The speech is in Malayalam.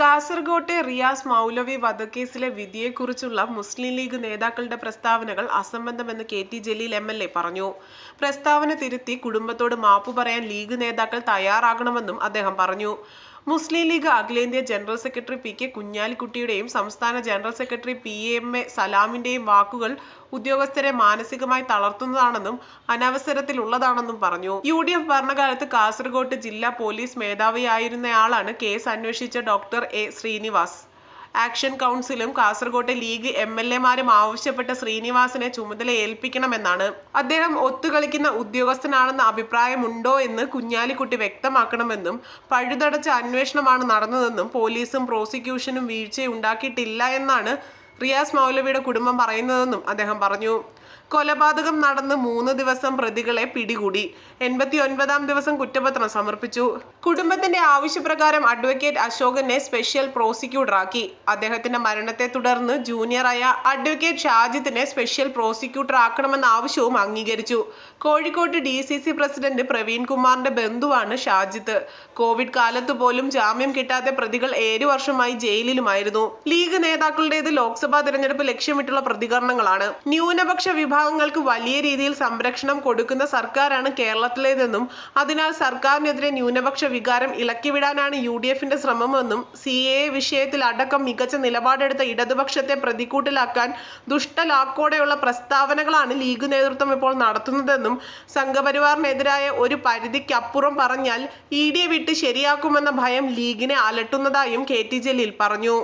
കാസർകോട്ടെ റിയാസ് മൗലവി വധക്കേസിലെ വിധിയെക്കുറിച്ചുള്ള മുസ്ലിം ലീഗ് നേതാക്കളുടെ പ്രസ്താവനകൾ അസംബന്ധമെന്ന് K T Jaleel M L A പറഞ്ഞു. പ്രസ്താവന തിരുത്തി കുടുംബത്തോട് മാപ്പു പറയാൻ ലീഗ് നേതാക്കൾ തയ്യാറാകണമെന്നും അദ്ദേഹം പറഞ്ഞു. മുസ്ലിം ലീഗ് അഖിലേന്ത്യാ ജനറൽ സെക്രട്ടറി പി കെ കുഞ്ഞാലിക്കുട്ടിയുടെയും സംസ്ഥാന general secretary P M A സലാമിന്റെയും വാക്കുകൾ ഉദ്യോഗസ്ഥരെ മാനസികമായി തളർത്തുന്നതാണെന്നും അനവസരത്തിലുള്ളതാണെന്നും പറഞ്ഞു. യു ഡി എഫ് ഭരണകാലത്ത് കാസർഗോഡ് ജില്ലാ പോലീസ് മേധാവിയായിരുന്നയാളാണ് കേസ് അന്വേഷിച്ച ഡോക്ടർ എ ശ്രീനിവാസ്. ആക്ഷൻ കൗൺസിലും കാസർകോട്ടെ ലീഗ് എം എൽ എമാരും ആവശ്യപ്പെട്ട ശ്രീനിവാസനെ ചുമതല ഏൽപ്പിക്കണമെന്നാണ്. അദ്ദേഹം ഒത്തുകളിക്കുന്ന ഉദ്യോഗസ്ഥനാണെന്ന അഭിപ്രായമുണ്ടോ എന്ന് കുഞ്ഞാലിക്കുട്ടി വ്യക്തമാക്കണമെന്നും പഴുതടച്ച അന്വേഷണമാണ് നടന്നതെന്നും പോലീസും പ്രോസിക്യൂഷനും വീഴ്ചയുണ്ടാക്കിയിട്ടില്ല എന്നാണ് റിയാസ് മൗലവിയുടെ കുടുംബം പറയുന്നതെന്നും അദ്ദേഹം പറഞ്ഞു. കൊലപാതകം നടന്ന് മൂന്ന് ദിവസം പ്രതികളെ പിടികൂടി. എൺപത്തി ഒൻപതാം ദിവസം കുറ്റപത്രം സമർപ്പിച്ചു. കുടുംബത്തിന്റെ ആവശ്യപ്രകാരം അഡ്വക്കേറ്റ് അശോകനെ സ്പെഷ്യൽ പ്രോസിക്യൂട്ടറാക്കി. അദ്ദേഹത്തിന്റെ മരണത്തെ തുടർന്ന് ജൂനിയറായ അഡ്വക്കേറ്റ് ഷാജിത്തിനെ സ്പെഷ്യൽ പ്രോസിക്യൂട്ടർ ആക്കണമെന്ന ആവശ്യവും അംഗീകരിച്ചു. Kozhikode D C C president Praveen കുമാറിന്റെ ബന്ധുവാണ് ഷാജിത്ത്. കോവിഡ് കാലത്ത് പോലും ജാമ്യം കിട്ടാതെ പ്രതികൾ ഏഴു വർഷമായി ജയിലിലുമായിരുന്നു. ലീഗ് നേതാക്കളുടേത് ലോക്സഭാ തെരഞ്ഞെടുപ്പ് ലക്ഷ്യമിട്ടുള്ള പ്രതികരണങ്ങളാണ്. ന്യൂനപക്ഷ വിഭാഗങ്ങൾക്ക് വലിയ രീതിയിൽ സംരക്ഷണം കൊടുക്കുന്ന സർക്കാരാണ് കേരളത്തിലേതെന്നും അതിനാൽ സർക്കാരിനെതിരെ ന്യൂനപക്ഷ വികാരം ഇളക്കിവിടാനാണ് യു ഡി എഫിന്റെ ശ്രമമെന്നും സി എ വിഷയത്തിൽ അടക്കം മികച്ച നിലപാടെടുത്ത ഇടതുപക്ഷത്തെ പ്രതിക്കൂട്ടിലാക്കാൻ ദുഷ്ടലാക്കോടെയുള്ള പ്രസ്താവനകളാണ് ലീഗ് നേതൃത്വം ഇപ്പോൾ നടത്തുന്നതെന്നും സംഘപരിവാറിനെതിരായ ഒരു പരിധിക്കപ്പുറം പറഞ്ഞാൽ ഇ ഡിയെ വിട്ട് ശരിയാക്കുമെന്ന ഭയം ലീഗിനെ അലട്ടുന്നതായും കെ ടി ജലീൽ പറഞ്ഞു.